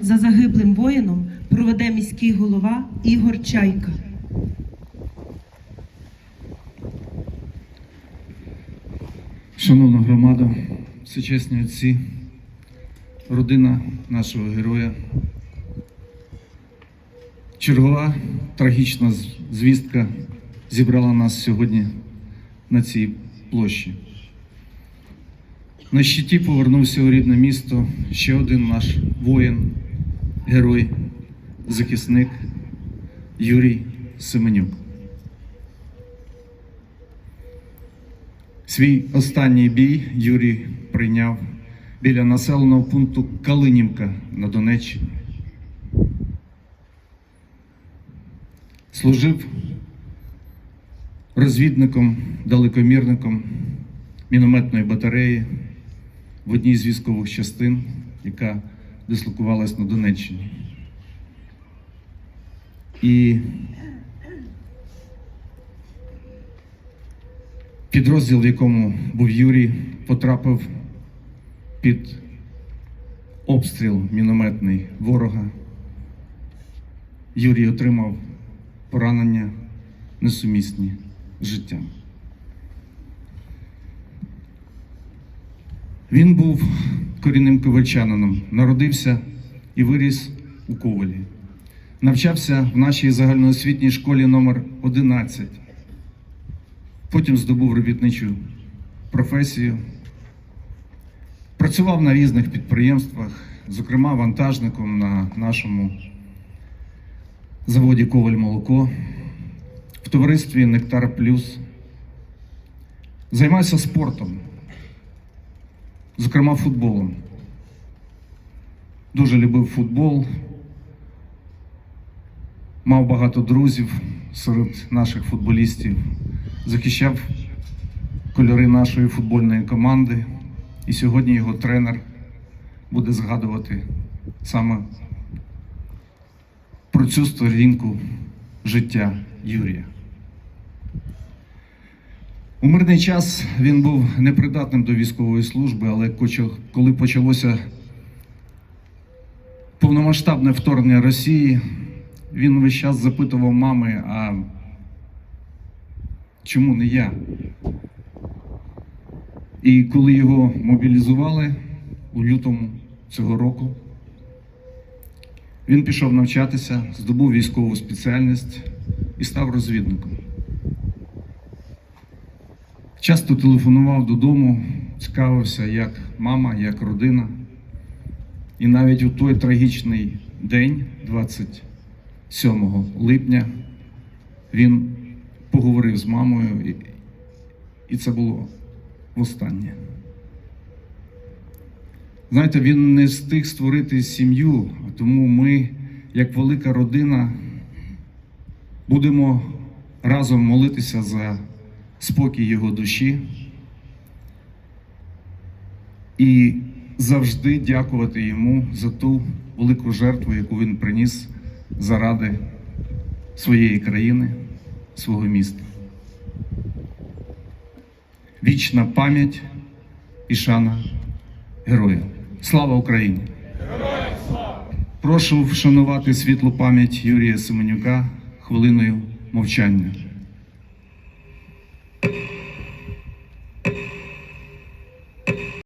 За загиблим воїном проведе міський голова Ігор Чайка. Шановна громада, всечесні отці, родина нашого героя. Чергова трагічна звістка зібрала нас сьогодні на цій площі. На щиті повернувся у рідне місто ще один наш воїн, герой, захисник Юрій Семенюк. Свій останній бій Юрій прийняв біля населеного пункту Калинівка на Донеччині. Служив розвідником, далекомірником мінометної батареї в одній з військових частин, яка дислокувалась на Донеччині. І Підрозділ, в якому був Юрій, потрапив під обстріл мінометний ворога. Юрій отримав поранення несумісні з життям. Він був корінним ковальчанином, народився і виріс у Ковалі. Навчався в нашій загальноосвітній школі номер 11 Потім здобув робітничу професію. Працював на різних підприємствах, зокрема вантажником на нашому заводі Коваль Молоко, в товаристві Нектар Плюс. Займався спортом, зокрема футболом. Дуже любив футбол, мав багато друзів серед наших футболістів, захищав кольори нашої футбольної команди. І сьогодні його тренер буде згадувати саме про цю сторінку життя Юрія. У мирний час він був непридатним до військової служби, але коли почалося повномасштабне вторгнення Росії, він весь час запитував мами, а чому не я? І коли його мобілізували у лютому цього року, він пішов навчатися, здобув військову спеціальність і став розвідником. Часто телефонував додому, цікавився, як мама, як родина. І навіть у той трагічний день, 27 липня, він поговорив з мамою, і, це було востаннє. Знаєте, він не встиг створити сім'ю, тому ми, як велика родина, будемо разом молитися за спокій його душі і завжди дякувати йому за ту велику жертву, яку він приніс заради своєї країни, свого міста. Вічна пам'ять і шана героям. Слава Україні! Прошу вшанувати світлу пам'ять Юрія Семенюка хвилиною мовчання.